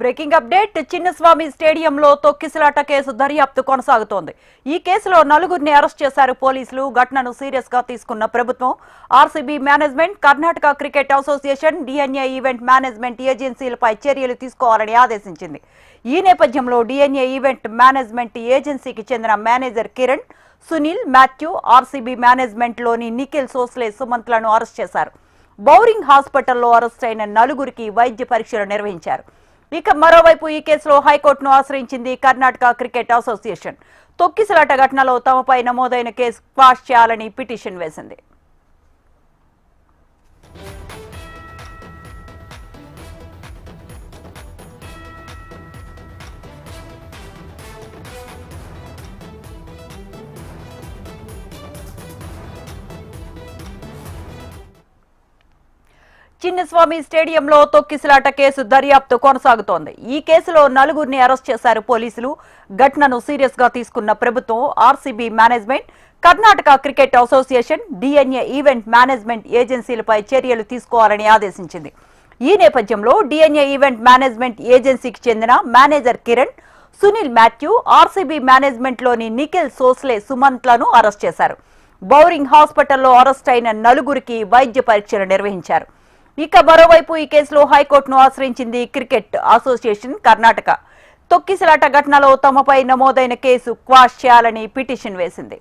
Breaking update Chinnaswamy స్టేడియంలో తొక్కిసలాట case దర్యాప్తు కొనసాగుతోంది. ఈ కేసులో నలుగురిని అరెస్ట్ చేశారు పోలీసులు. ఘటనను సీరియస్గా తీసుకున్న ప్రభుత్వం RCB management Karnataka cricket association DNA event management ఏజెన్సీలపై చర్యలు తీసుకోవాలని ఆదేశించింది. ఈ నేపథ్యంలో డిఎన్ఏ ఈవెంట్ మేనేజ్మెంట్ ఏజెన్సీకి చెందిన manager Kiran Sunil Matthew RCB మేనేజ్మెంట్లోని నిఖిల్ సోస్లే సుమంత్లను అరెస్ట్ చేశారు. బౌరింగ్ హాస్పిటల్లో అరెస్ట్ అయిన నలుగురికి వైద్య పరీక్షలు నిర్వహించారు. ఇక మరోవైపు ఈ కేసులో హైకోర్టును ఆశ్రయించింది కర్ణాటక క్రికెట్ అసోసియేషన్. తొక్కిసలాట ఘటనలో తమపై నమోదైన కేసు క్వాష్ చేయాలని పిటిషన్ వేసింది. చిన్నస్వామి స్టేడియంలో తొక్కిసలాట కేసు దర్యాప్తు కొనసాగుతోంది. ఈ కేసులో నలుగురిని అరెస్ట్ చేశారు పోలీసులు. ఘటనను సీరియస్గా తీసుకున్న ప్రభుత్వం RCB management Karnataka cricket association DNA event management ఏజెన్సీలపై చర్యలు తీసుకోవాలని ఆదేశించింది. ఈ నేపథ్యంలో డిఎన్ఏ ఈవెంట్ మేనేజ్మెంట్ ఏజెన్సీకి చెందిన manager Kiran Sunil Matthew RCB మేనేజ్మెంట్లోని నిఖిల్ సోస్లే సుమంత్లను అరెస్ట్ చేశారు. బౌరింగ్ హాస్పిటల్లో అరెస్ట్ అయిన నలుగురికి వైద్య పరీక్షలు నిర్వహించారు. ఇక మరోవైపు ఈ కేసులో హైకోర్టును ఆశ్రయించింది క్రికెట్ అసోసియేషన్ కర్ణాటక. తొక్కిసలాట ఘటనలో తమపై నమోదైన కేసు క్వాష్ చేయాలని పిటిషన్ వేసింది.